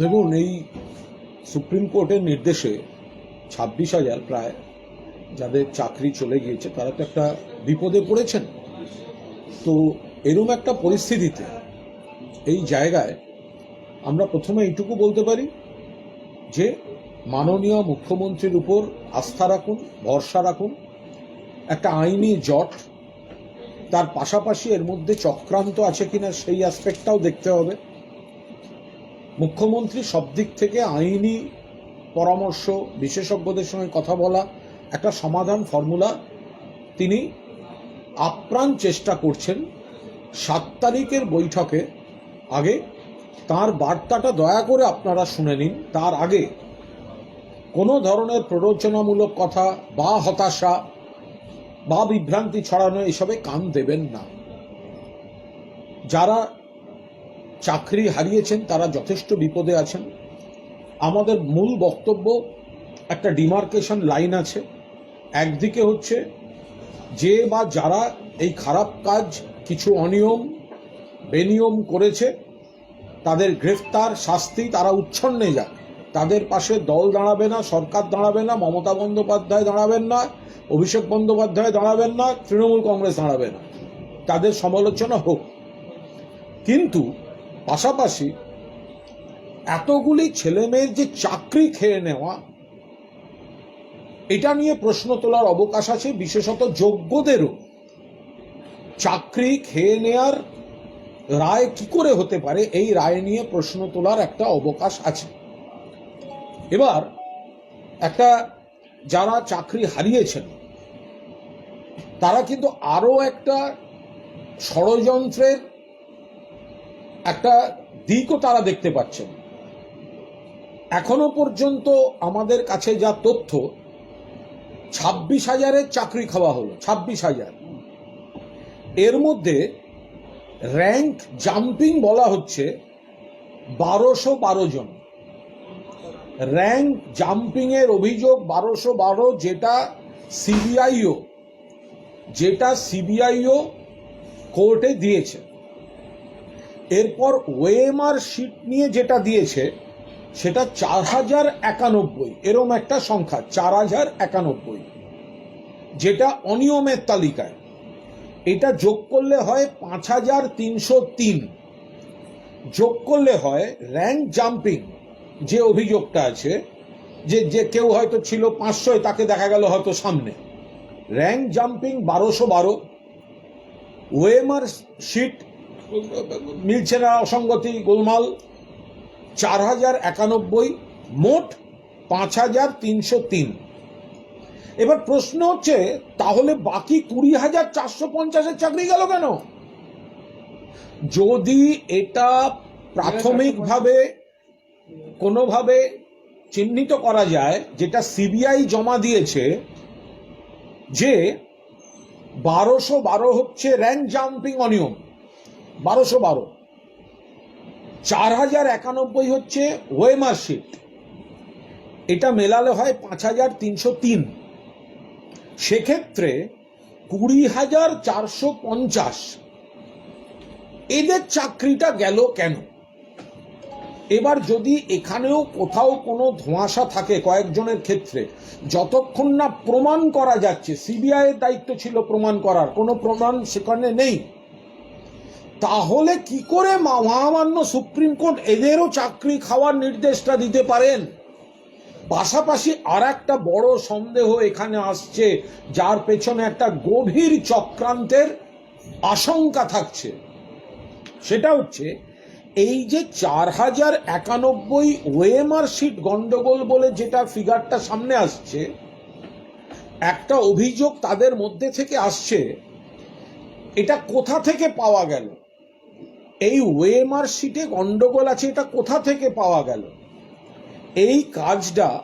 দেখুন, এই সুপ্রিম কোর্টের নির্দেশে ছাব্বিশ হাজার প্রায় যাদের চাকরি চলে গিয়েছে, তারা তো একটা বিপদে পড়েছেন। তো এরম একটা পরিস্থিতিতে এই জায়গায় আমরা প্রথমে এইটুকু বলতে পারি যে, মাননীয় মুখ্যমন্ত্রীর উপর আস্থা রাখুন, ভরসা রাখুন। একটা আইনি জট, তার পাশাপাশি এর মধ্যে চক্রান্ত আছে কিনা সেই অ্যাসপেক্টটাও দেখতে হবে। মুখ্যমন্ত্রী সব দিক থেকে আইনি পরামর্শ, বিশেষজ্ঞদের সঙ্গে কথা বলা, একটা সমাধান ফর্মুলা তিনি আপ্রাণ চেষ্টা করছেন। সাত তারিখের বৈঠকে আগে তার বার্তাটা দয়া করে আপনারা শুনে নিন। তার আগে কোনো ধরনের প্ররোচনামূলক কথা বা হতাশা বা বিভ্রান্তি ছড়ানো এসবে কান দেবেন না। যারা চাকরি হারিয়েছেন, তারা যথেষ্ট বিপদে আছেন। আমাদের মূল বক্তব্য, একটা ডিমার্কেশন লাইন আছে। একদিকে হচ্ছে, যে বা যারা এই খারাপ কাজ, কিছু অনিয়ম, বেনিয়ম করেছে, তাদের গ্রেফতার শাস্তি তারা উচ্ছন্নে যাক। তাদের পাশে দল দাঁড়াবে না, সরকার দাঁড়াবে না, মমতা বন্দ্যোপাধ্যায় দাঁড়াবেন না, অভিষেক বন্দ্যোপাধ্যায় দাঁড়াবেন না, তৃণমূল কংগ্রেস দাঁড়াবে না। তাদের সমালোচনা হোক। কিন্তু পাশাপাশি এতগুলি ছেলেমেয়ের যে চাকরি খেয়ে নেওয়া, এটা নিয়ে প্রশ্ন তোলার অবকাশ আছে, বিশেষত যোগ্যদেরও। চাকরি খেয়ে নেয়ার রায় কি করে হতে পারে, এই রায় নিয়ে প্রশ্ন তোলার একটা অবকাশ আছে। এবার একটা যারা চাকরি হারিয়েছেন, তারা কিন্তু আরও একটা ষড়যন্ত্রের একটা দিকও তারা দেখতে পাচ্ছেন এখনও পর্যন্ত আমাদের কাছে যা তথ্য, ছাব্বিশ হাজারের চাকরি খাওয়া হলো, ছাব্বিশ হাজার। এর মধ্যে র্যাঙ্ক জাম্পিং বলা হচ্ছে বারোশো বারো জন। র্যাঙ্ক জাম্পিং এর অভিযোগ বারোশো বারো যেটা সিবিআইও যেটা সিবিআইও কোর্টে দিয়েছে। এরপর ওএমআর শিট নিয়ে যেটা দিয়েছে, সেটা চার হাজার একানব্বই। এরম একটা সংখ্যা, চার হাজার একানব্বই। যেটা অনিয়মের তালিকায়। এটা যোগ করলে হয় পাঁচ হাজার তিনশো তিন। যোগ করলে হয় র্যাঙ্ক জাম্পিং যে অভিযোগটা আছে, যে যে কেউ হয়তো ছিল পাঁচশোয়, তাকে দেখা গেল হয়তো সামনে। র্যাঙ্ক জাম্পিং বারোশো বারো। ওএমআর শিট মিলছে না অসঙ্গতি, গোলমাল। চার হাজার একানব্বই, মোট পাঁচ হাজার তিনশো তিন। এবার প্রশ্ন হচ্ছে, তাহলে বাকি কুড়ি হাজার চারশো পঞ্চাশের চাকরি গেল কেন? যদি এটা প্রাথমিকভাবে কোনোভাবে চিহ্নিত করা যায়, যেটা সিবিআই জমা দিয়েছে, যে বারোশো বারো হচ্ছে র্যাঙ্ক জাম্পিং অনিয়ম। বারোশো বারো। চার হাজার একানব্বই হচ্ছে ওয়েমার শিট এটা মেলালে হয় পাঁচ হাজার তিনশো তিন। সেক্ষেত্রে কুড়ি হাজার চারশো পঞ্চাশ। এদের চাকরিটা গেল কেন? এবার যদি এখানেও কোথাও কোনো ধোঁয়াশা থাকে কয়েকজনের ক্ষেত্রে, যতক্ষণ না প্রমাণ করা যাচ্ছে সিবিআই দায়িত্ব ছিল প্রমাণ করার, কোনো প্রমাণ সেখানে নেই। তাহলে কি করে মহামান্য সুপ্রিম কোর্ট এদেরও চাকরি খাওয়ার নির্দেশটা দিতে পারেন? পাশাপাশি আর একটা বড় সন্দেহ এখানে আসছে, যার পেছনে একটা গভীর চক্রান্তের আশঙ্কা থাকছে। সেটা হচ্ছে, এই যে চার হাজার একানব্বই ওয়েমার শিট গন্ডগোল বলে যেটা ফিগারটা সামনে আসছে, একটা অভিযোগ তাদের মধ্যে থেকে আসছে, এটা কোথা থেকে পাওয়া গেল? এই ওয়েমার শিটে গন্ডগোল আছে, এটা কোথা থেকে পাওয়া গেল? এই কাজটা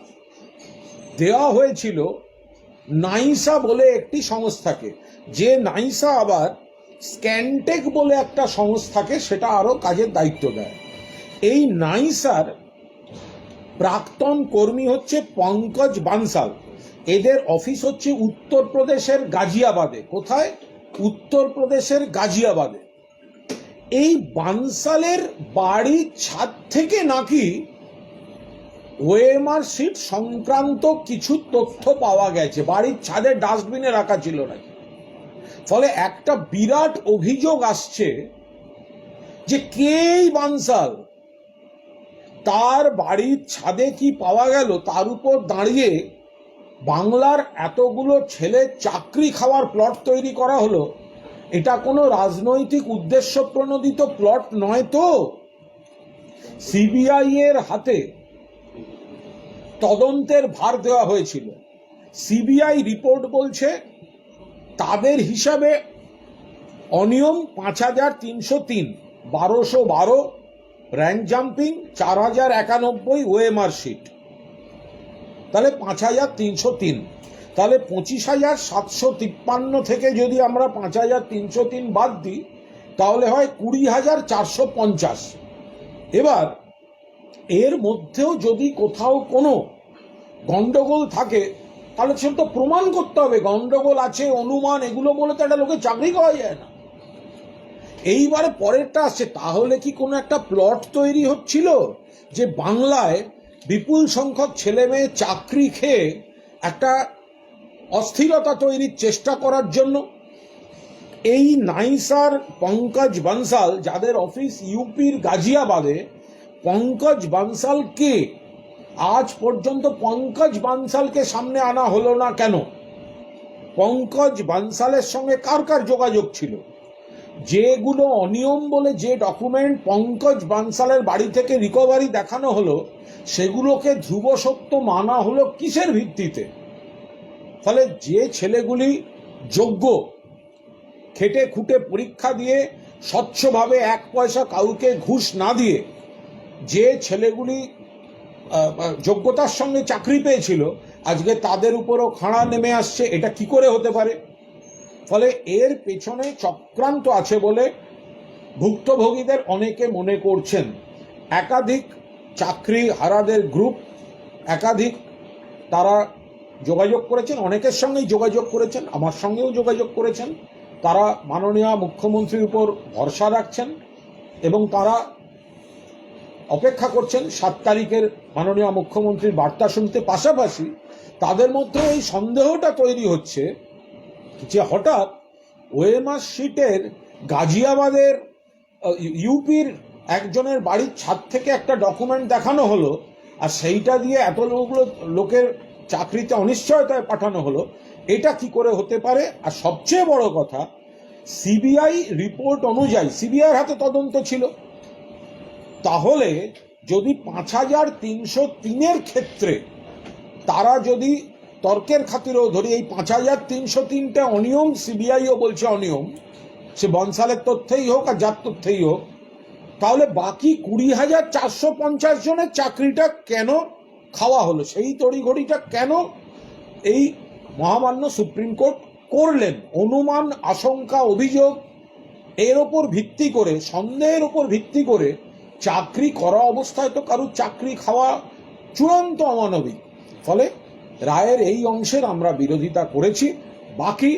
দেওয়া হয়েছিল নাইসা বলে একটি সংস্থাকে। যে নাইসা আবার স্ক্যানটেক বলে একটা সংস্থাকে, সেটা আরও কাজের দায়িত্ব দেয়। এই নাইসার প্রাক্তন কর্মী হচ্ছে পঙ্কজ বানসাল। এদের অফিস হচ্ছে উত্তরপ্রদেশের গাজিয়াবাদে। কোথায়? উত্তরপ্রদেশের গাজিয়াবাদে। এই বানসালের বাড়ির ছাদ থেকে নাকি ওএমআর সিট সংক্রান্ত কিছু তথ্য পাওয়া গেছে। বাড়ির ছাদে ডাস্টবিনে রাখা ছিল নাকি? ফলে একটা বিরাট অভিযোগ আসছে যে কেই বানসাল? তার বাড়ির ছাদে কি পাওয়া গেল? তার উপর দাঁড়িয়ে বাংলার এতগুলো ছেলে চাকরি খাওয়ার প্লট তৈরি করা হলো। এটা কোনো রাজনৈতিক উদ্দেশ্য প্রণোদিত প্লট নয় তো। সিবিআই এর হাতে তদন্তের ভার দেওয়া হয়েছিল। সিবিআই রিপোর্ট বলছে, তাদের হিসাবে অনিয়ম পাঁচ হাজার তিনশো তিন, বারোশো বারো, র্যাঙ্ক জাম্পিং চার হাজার একানব্বই, ওএমআর শিট। তাহলে পাঁচ হাজার তিনশো তিন। তাহলে পঁচিশ হাজার সাতশো তিপ্পান্ন থেকে যদি আমরা পাঁচ হাজার তিনশো তিন বাদ দিই, তাহলে হয় কুড়ি হাজার চারশো পঞ্চাশ। এবার, এর মধ্যেও যদি কোথাও কোনো গন্ডগোল থাকে, তাহলে সে তো প্রমাণ করতে হবে। গন্ডগোল আছে, অনুমান, এগুলো বলে তো একটা লোকে চাকরি পাওয়া যায় না। এইবারে পরেরটা আসছে, তাহলে কি কোনো একটা প্লট তৈরি হচ্ছিল যে বাংলায় বিপুল সংখ্যক ছেলে মেয়ে চাকরি খেয়ে একটা অস্থিরতা তৈরির চেষ্টা করার জন্য এই নাইসার পঙ্কজ বানসাল, যাদের অফিস ইউপির গাজিয়াবাদে, পঙ্কজ বানসাল কে আজ পর্যন্ত পঙ্কজ বানসালকে সামনে আনা হলো না কেন? পঙ্কজ বানসালের সঙ্গে কার কার যোগাযোগ ছিল? যেগুলো অনিয়ম বলে যে ডকুমেন্ট পঙ্কজ বানসালের বাড়ি থেকে রিকভারি দেখানো হলো, সেগুলোকে ধ্রুব সত্য মানা হলো কিসের ভিত্তিতে? ফলে যে ছেলেগুলি যোগ্য, খেটে খুঁটে পরীক্ষা দিয়ে স্বচ্ছভাবে এক পয়সা কাউকে ঘুষ না দিয়ে যে ছেলেগুলি যোগ্যতার সঙ্গে চাকরি পেয়েছিল, আজকে তাদের উপরও খাঁড়া নেমে আসছে, এটা কি করে হতে পারে? ফলে এর পেছনে চক্রান্ত আছে বলে ভুক্তভোগীদের অনেকে মনে করছেন। একাধিক চাকরি হারাদের গ্রুপ একাধিক তারা যোগাযোগ করেছেন, অনেকের সঙ্গেই যোগাযোগ করেছেন, আমার সঙ্গেও যোগাযোগ করেছেন। তারা মাননীয় মুখ্যমন্ত্রীর উপর ভরসা রাখছেন এবং তারা অপেক্ষা করছেন সাত তারিখের মাননীয় মুখ্যমন্ত্রীর বার্তা শুনতে পাশাপাশি তাদের মধ্যে এই সন্দেহটা তৈরি হচ্ছে যে হঠাৎ ওএমআর শিটের গাজিয়াবাদের ইউপির একজনের বাড়ির ছাদ থেকে একটা ডকুমেন্ট দেখানো হলো আর সেইটা দিয়ে এত লোকগুলো, লোকের চাকরিতে অনিশ্চয়তায় পাঠানো হলো, এটা কি করে হতে পারে? আর সবচেয়ে বড় কথা, সিবিআই রিপোর্ট অনুযায়ী, সিবিআইয়ের হাতে তদন্ত ছিল। তাহলে যদি পাঁচ হাজার তিনশো তিনের ক্ষেত্রে তারা যদি তর্কের খাতিরেও ধরি, এই পাঁচ হাজার তিনশো তিনটা অনিয়ম সিবিআইও বলছে অনিয়ম, সে বনসালের তথ্যেই হোক আর যার তথ্যেই হোক, তাহলে বাকি কুড়ি হাজার চারশো পঞ্চাশ জনের চাকরিটা কেন খাওয়া হলো। সেই তড়িঘড়িটা কেন এই মহামান্য সুপ্রিম কোর্ট করলেন? অনুমান, আশঙ্কা, অভিযোগ, এর ওপর ভিত্তি করে, সন্দেহের ওপর ভিত্তি করে চাকরি করা অবস্থায় তো কারুর চাকরি খাওয়া চূড়ান্ত অমানবিক। ফলে রায়ের এই অংশের আমরা বিরোধিতা করেছি। বাকি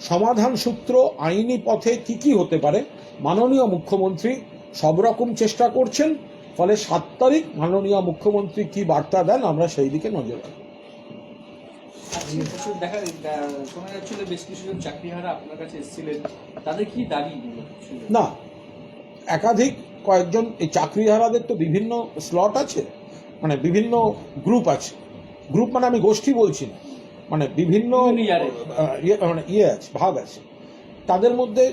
সমাধান সূত্র আইনি পথে কি কি হতে পারে, মাননীয় মুখ্যমন্ত্রী সব রকম চেষ্টা করছেন। ফলে সাত তারিখ মাননীয় মুখ্যমন্ত্রী কি বার্তা দেন আমরা সেই দিকে নজর রাখব। দেখা দা- শোনা যাচ্ছিল বেশ কিছুজন চাকরিহারা আপনার কাছে এসেছিলেন। তাদের কি দাবি না একাধিক কয়েকজন এই চাকরিহারাদের তো বিভিন্ন স্লট আছে মানে বিভিন্ন গ্রুপ আছে। গ্রুপ মানে আমি গোষ্ঠী বলছি না মানে বিভিন্ন বিভিন্ন ইয়ে- মানে ইয়ে আছে ভাগ আছে। তাদের মধ্যে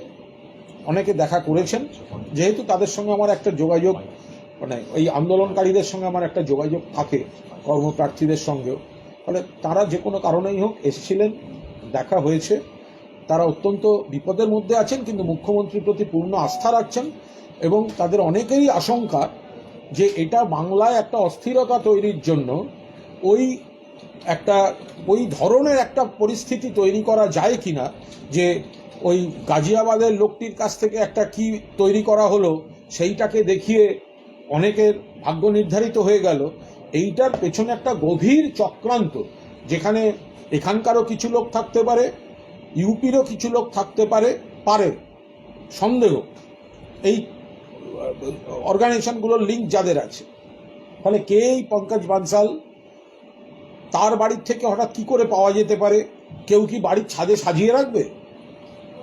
অনেকে দেখা করেছেন যেহেতু তাদের সঙ্গে আমার একটা যোগাযোগ মানে ওই আন্দোলনকারীদের সঙ্গে আমার একটা যোগাযোগ থাকে, কর্মপ্রার্থীদের সঙ্গেও। ফলে তারা যে কোনো কারণেই হোক এসেছিলেন, দেখা হয়েছে। তারা অত্যন্ত বিপদের মধ্যে আছেন, কিন্তু মুখ্যমন্ত্রীর প্রতি পূর্ণ আস্থা রাখছেন এবং তাদের অনেকেরই আশঙ্কা যে এটা বাংলায় একটা অস্থিরতা তৈরির জন্য ওই একটা, ওই ধরনের একটা পরিস্থিতি তৈরি করা যায় কি না যে ওই গাজিয়াবাদের লোকটির কাছ থেকে একটা কি তৈরি করা হলো, সেইটাকে দেখিয়ে অনেকের ভাগ্য নির্ধারিত হয়ে গেল। এইটার পেছনে একটা গভীর চক্রান্ত, যেখানে এখানকারও কিছু লোক থাকতে পারে, ইউপিরও কিছু লোক থাকতে পারে পারে, সন্দেহ। এই অর্গানাইজেশনগুলোর লিঙ্ক যাদের আছে। তাহলে কে এই পঙ্কজ বানসাল, তার বাড়ির থেকে হঠাৎ কি করে পাওয়া যেতে পারে, কেউ কি বাড়ির ছাদে সাজিয়ে রাখবে?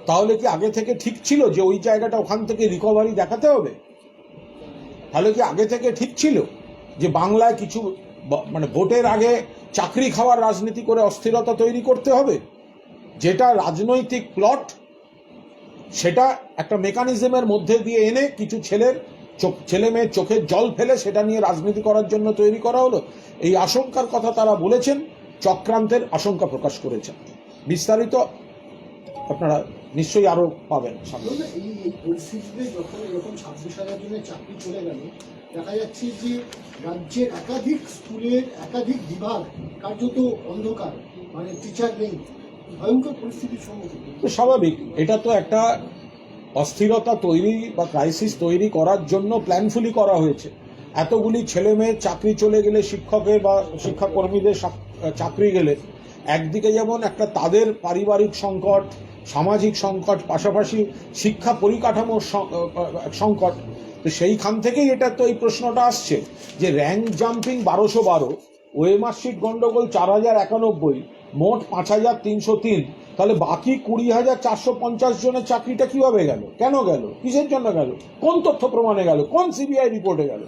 তাহলে কি আগে থেকে ঠিক ছিল যে ওই জায়গাটা ওখান থেকে রিকভারি দেখাতে হবে? তাহলে কি আগে থেকে ঠিক ছিল যে বাংলায় কিছু মানে ভোটের আগে চাকরি খাওয়ার রাজনীতি করে অস্থিরতা তৈরি করতে হবে? যেটা রাজনৈতিক প্লট, সেটা একটা মেকানিজমের মধ্যে দিয়ে এনে কিছু ছেলের চোখ, ছেলে মেয়ের চোখের জল ফেলে সেটা নিয়ে রাজনীতি করার জন্য তৈরি করা হলো। এই আশঙ্কার কথা তারা বলেছেন, চক্রান্তের আশঙ্কা প্রকাশ করেছেন। বিস্তারিত আপনারা নিশ্চয়ই আরও পাবেন সামনে। এই পরিস্থিতিতে যখন এরকম ছাব্বিশ হাজার চাকরি চলে গেল দেখা যাচ্ছে যে রাজ্যের একাধিক স্কুলের একাধিক বিভাগ কার্যত অন্ধকার মানে টিচার নেই। ভয়ঙ্কর পরিস্থিতির সম্মুখীন তো স্বাভাবিক এটা তো একটা অস্থিরতা তৈরি বা ক্রাইসিস তৈরি করার জন্য প্ল্যানফুলি করা হয়েছে। এতগুলি ছেলে মেয়ের চাকরি চলে গেলে শিক্ষকের বা শিক্ষাকর্মীদের চাকরি গেলে একদিকে যেমন একটা তাদের পারিবারিক সংকট সামাজিক সংকট, পাশাপাশি শিক্ষা পরিকাঠামোর সংকট, তো সেইখান থেকেই এটা তো এই প্রশ্নটা আসছে যে র্যাঙ্ক জাম্পিং বারোশো বারো ওয়েমার্কশিট গন্ডগোল চার হাজার একানব্বই, মোট পাঁচ হাজার তিনশো তিন, তাহলে বাকি কুড়ি হাজার চারশো পঞ্চাশ জনের চাকরিটা কীভাবে গেল? কেন গেল? কিসের জন্য গেল? কোন তথ্য প্রমাণে গেল? কোন সিবিআই রিপোর্টে গেল?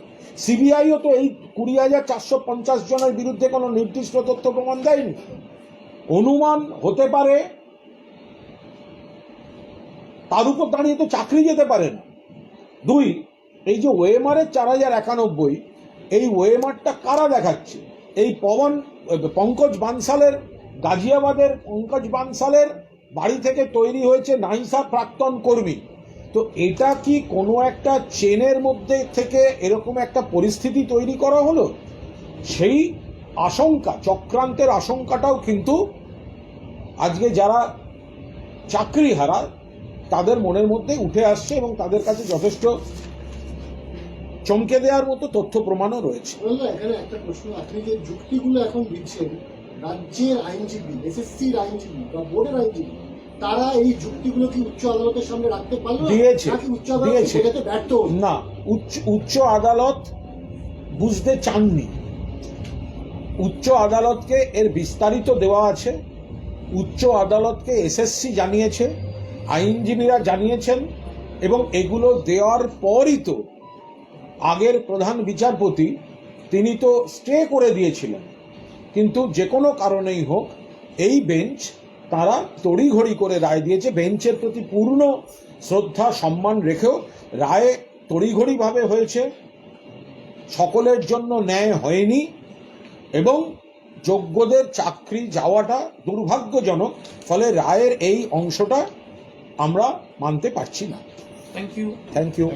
সিবিআইও তো এই কুড়ি হাজার চারশো পঞ্চাশ জনের বিরুদ্ধে কোনো নির্দিষ্ট তথ্য প্রমাণ দেয়নি। অনুমান হতে পারে তার উপর দাঁড়িয়ে তো চাকরি যেতে পারে না। দুই, এই যে ওয়েমারের চার হাজার একানব্বই, এই ওয়েমারটা কারা দেখাচ্ছে? এই পবন পঙ্কজ বানসালের, গাজিয়াবাদের পঙ্কজ বানসালের বাড়ি থেকে তৈরি হয়েছে নাইসা প্রাক্তন কর্মী। তো এটা কি কোনো একটা চেনের মধ্যে থেকে এরকম একটা পরিস্থিতি তৈরি করা হলো? সেই আশঙ্কা, চক্রান্তের আশঙ্কাটাও কিন্তু আজকে যারা চাকরি হারা তাদের মনের মধ্যে উঠে আসছে এবং তাদের কাছে যথেষ্ট চমকে দেওয়ার মতো তথ্য প্রমাণও রয়েছে। এখানে একটা প্রশ্ন আপনি যে যুক্তিগুলো এখন দিচ্ছেন রাজ্যের আইনজীবী এসএসসির আইনজীবী বা বোর্ডের আইনজীবী তারা এই যুক্তিগুলো কি উচ্চ আদালতের সামনে রাখতে পারল? দিয়েছে, উচ্চ আদালত। সেটাতে ব্যর্থ না উচ্চ উচ্চ আদালত বুঝতে চাননি। উচ্চ আদালতকে এর বিস্তারিত দেওয়া আছে উচ্চ আদালতকে এসএসসি জানিয়েছে আইনজীবীরা জানিয়েছেন, এবং এগুলো দেওয়ার পরই তো আগের প্রধান বিচারপতি তিনি তো স্টে করে দিয়েছিলেন। কিন্তু যে কোনো কারণেই হোক, এই বেঞ্চ তারা তড়িঘড়ি করে রায় দিয়েছে। বেঞ্চের প্রতি পূর্ণ শ্রদ্ধা, সম্মান রেখেও রায় তড়িঘড়িভাবে হয়েছে। সকলের জন্য ন্যায় হয়নি, এবং যোগ্যদের চাকরি যাওয়াটা দুর্ভাগ্যজনক, ফলে রায়ের এই অংশটা আমরা মানতে পারছি না। Thank you thank you